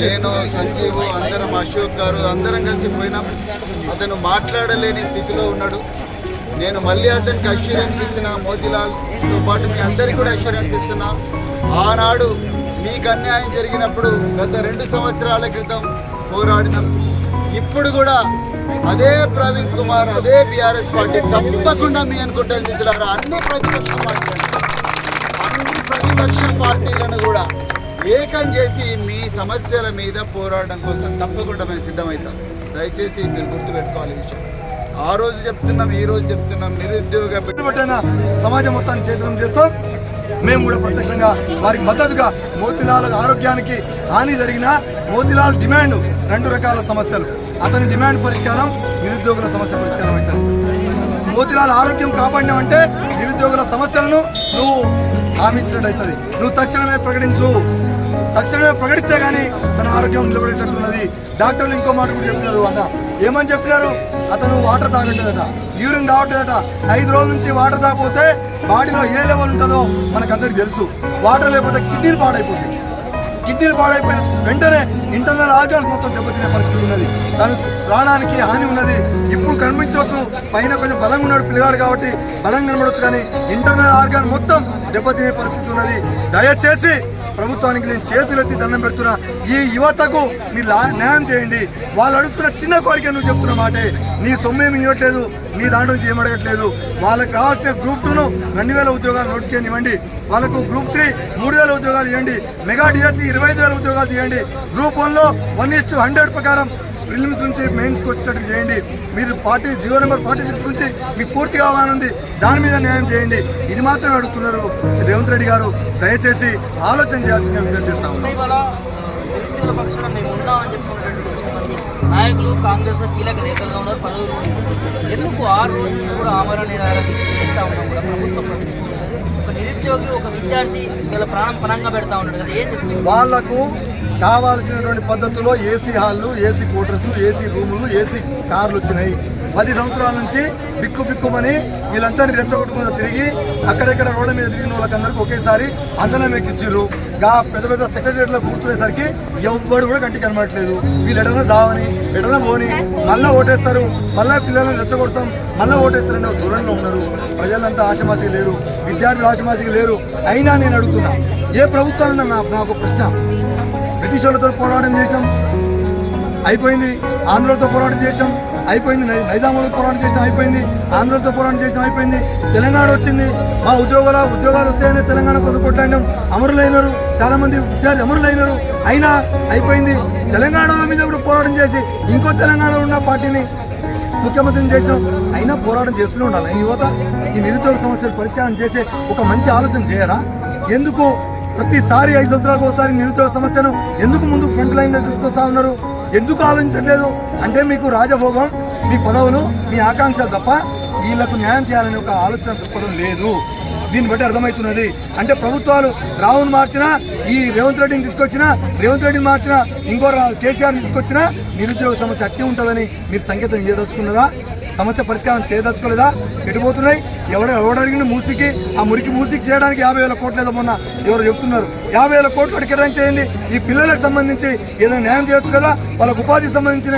నేను సంజీవ్ అందరం అశోక్ గారు అందరం కలిసి పోయినాం. అతను మాట్లాడలేని స్థితిలో ఉన్నాడు. నేను మళ్ళీ అతనికి అష్యూరెన్స్ ఇచ్చిన మోతీలాల్తో పాటు మీ అందరికీ కూడా అష్యూరెన్స్ ఇస్తున్నా. ఆనాడు మీకు అన్యాయం జరిగినప్పుడు గత రెండు సంవత్సరాల క్రితం పోరాడినాం. ఇప్పుడు కూడా అదే ప్రవీణ్ కుమార్ అదే బీఆర్ఎస్ పార్టీ తప్పకుండా మీ అనుకుంటాను మిత్రులారా అన్ని ప్రతిపక్ష పార్టీలు అన్ని ప్రతిపక్ష పార్టీలను కూడా ఏకం చేసి మీ సమస్యల మీద పోరాడడం కోసం తప్పకుండా మేము సిద్ధమవుతాం. దయచేసి మీరు గుర్తుపెట్టుకోవాలి విషయం. ఆ రోజు చెప్తున్నాం ఈ రోజు చెప్తున్నాం నిరుద్యోగ పెట్టుబట్టైన సమాజం మొత్తాన్ని చేతులం చేస్తాం. మేము కూడా ప్రత్యక్షంగా వారికి మద్దతుగా మోతిలాల్ ఆరోగ్యానికి హాని జరిగిన మోతిలాల్ డిమాండ్ రెండు రకాల సమస్యలు. అతని డిమాండ్ పరిష్కారం నిరుద్యోగుల సమస్య పరిష్కారం అవుతుంది. మోతిలాల్ ఆరోగ్యం కాపాడినావంటే నిరుద్యోగుల సమస్యలను నువ్వు హామీ ఇచ్చినట్టు అవుతుంది నువ్వు తక్షణమే ప్రకటించు. తక్షణమే ప్రకటిస్తే కానీ తన ఆరోగ్యం నిలబడేటట్టున్నది డాక్టర్లు ఇంకో మాట కూడా చెప్పినారు అన్న. ఏమని చెప్పినారు? అతను వాటర్ తాగట్లేదట. యూరిన్ రావట్లేదట. ఐదు రోజుల నుంచి వాటర్ తాగపోతే బాడీలో ఏ లెవెల్ ఉంటుందో మనకందరికి తెలుసు. వాటర్ లేకపోతే కిడ్నీలు పాడైపోతాయి. కిడ్నీలు పాడైపోయిన వెంటనే ఇంటర్నల్ ఆర్గాన్స్ మొత్తం దెబ్బతినే పరిస్థితి ఉన్నది. దాని ప్రాణానికి హాని ఉన్నది. ఇప్పుడు కనిపించవచ్చు. పైన కొంచెం బలంగా ఉన్నాడు పిల్లగాడు కాబట్టి బలంగా కనబడవచ్చు కానీ ఇంటర్నల్ ఆర్గాన్ మొత్తం దెబ్బతినే పరిస్థితి ఉన్నది. దయచేసి ప్రభుత్వానికి నేను చేతులెత్తి దండం పెడుతున్నా. ఈ యువతకు మీరు లా- న్యాయం చేయండి. వాళ్ళు అడుగుతున్న చిన్న కోరిక నువ్వు చెప్తున్న మాటే. నీ సొమ్మేమి ఇవ్వట్లేదు. నీ దాంట్లో నుంచి ఏమడగట్లేదు అడగట్లేదు. వాళ్ళకి కావాల్సిన గ్రూప్ టూను రెండు వేల ఉద్యోగాలు నోటిఫికేషన్ ఇవ్వండి. వాళ్ళకు గ్రూప్ త్రీ మూడు వేల ఉద్యోగాలు ఇవ్వండి. మెగా డిఎస్సి ఇరవై ఐదు వేల ఉద్యోగాలు ఇవ్వండి గ్రూప్ వన్లో వన్ ఇస్ టు హండ్రెడ్ ప్రకారం ప్రిలిమ్స్ నుంచి మెయిన్స్కి వచ్చేటట్టు చేయండి. మీరు forty GO number forty six నుంచి మీకు పూర్తిగా అవగాహన ఉంది దాని మీద న్యాయం చేయండి. ఇది మాత్రమే అడుగుతున్నారు రేవంత్ రెడ్డి గారు. దయచేసి ఆలోచన చేయాల్సిందిగా విజ్ఞప్తి చేస్తా నాయకులు కాంగ్రెస్ కీలక నేతలుగా ఉన్నారు పదవులు. ఎందుకు ఆరు రోజుల నుంచి కూడా ఆమరణ నిరాహారం చేస్తా ఉన్నాం కూడా? ప్రభుత్వం పట్టించుకుంటున్నది ఒక నిరుద్యోగి ఒక విద్యార్థి వీళ్ళ ప్రాణం పనంగా పెడతా ఉన్నాడు కదా. ఏం వాళ్ళకు కావాల్సినటువంటి పద్ధతిలో ఏసీ హాళ్ళు ఏసీ క్వార్టర్స్ ఏసీ రూములు ఏసీ కార్లు వచ్చినాయి. పది సంవత్సరాల నుంచి బిక్కు బిక్కుమని వీళ్ళందరినీ రెచ్చగొట్టుకుని తిరిగి అక్కడెక్కడ రోడ్ల మీద తిరిగిన వాళ్ళకందరికీ ఒకేసారి అందరం ఎక్కిచ్చిర్రు గా పెద్ద పెద్ద సెక్రటరీలో కూర్చునేసరికి ఎవ్వడు కూడా కంటికి కనబడట్లేదు. వీళ్ళు ఎడన దావని ఎడన పోని మళ్ళీ ఓటేస్తారు. మళ్ళీ పిల్లలను రెచ్చగొడతాం. మళ్ళీ ఓటేస్తారని దూరంలో ఉన్నారు. ప్రజలంతా ఆశమాసికి లేరు. విద్యార్థులు ఆశమాసికి లేరు. అయినా నేను అడుగుతున్నా ఏ ప్రభుత్వాన్ని నాకు ప్రశ్న బ్రిటిష్ వాళ్ళతో పోరాటం చేసినాం. అయిపోయింది. ఆంధ్రతో పోరాటం చేసినాం. అయిపోయింది. నైజామాబాద్ పోరాటం చేసినాం. అయిపోయింది. ఆంధ్రతో పోరాటం చేసినాం. అయిపోయింది. తెలంగాణ వచ్చింది. మా ఉద్యోగాల ఉద్యోగాలు వస్తాయని తెలంగాణ కోసం కొట్లాడినాం. అమరులైనారు చాలామంది విద్యార్థి అమరులైనారు. అయినా అయిపోయింది. తెలంగాణ మీద కూడా పోరాటం చేసి ఇంకో తెలంగాణలో ఉన్న పార్టీని ముఖ్యమంత్రిని చేసినాం. అయినా పోరాటం చేస్తూనే ఉండాలి. ఈ యువత ఈ నిరుద్యోగ సమస్యలు పరిష్కారం చేసే ఒక మంచి ఆలోచన చేయరా? ఎందుకు ప్రతిసారి ఐదు సంవత్సరాలకు ఒకసారి నిరుద్యోగ సమస్యను ఎందుకు ముందు ఫ్రంట్ లైన్లో తీసుకొస్తా ఉన్నారు? ఎందుకు ఆలోచించట్లేదు? అంటే మీకు రాజభోగం మీ పదవులు మీ ఆకాంక్షలు తప్ప వీళ్ళకు న్యాయం చేయాలనే ఒక ఆలోచన దృక్పథం లేదు. దీన్ని బట్టి అర్థమవుతున్నది. అంటే ప్రభుత్వాలు రావును మార్చినా ఈ రేవంత్ రెడ్డిని తీసుకొచ్చినా రేవంత్ రెడ్డిని మార్చినా ఇంకో కేసీఆర్ని తీసుకొచ్చినా నిరుద్యోగ సమస్య అట్టి ఉంటుందని మీరు సంకేతం చేయదలుచుకున్నారా సమస్య పరిష్కారం చేయదలుచుకోలేదా? ఎటుపోతున్నాయి? ఎవడ ఎవడడిగిన మూసికి ఆ మురికి మూసికి చేయడానికి యాభై వేల కోట్లు ఏదో మొన్న ఎవరు చెప్తున్నారు. యాభై వేల కోట్లు అడిగడం చేయండి ఈ పిల్లలకు సంబంధించి ఏదైనా న్యాయం చేయొచ్చు కదా? వాళ్ళకు ఉపాధికి సంబంధించిన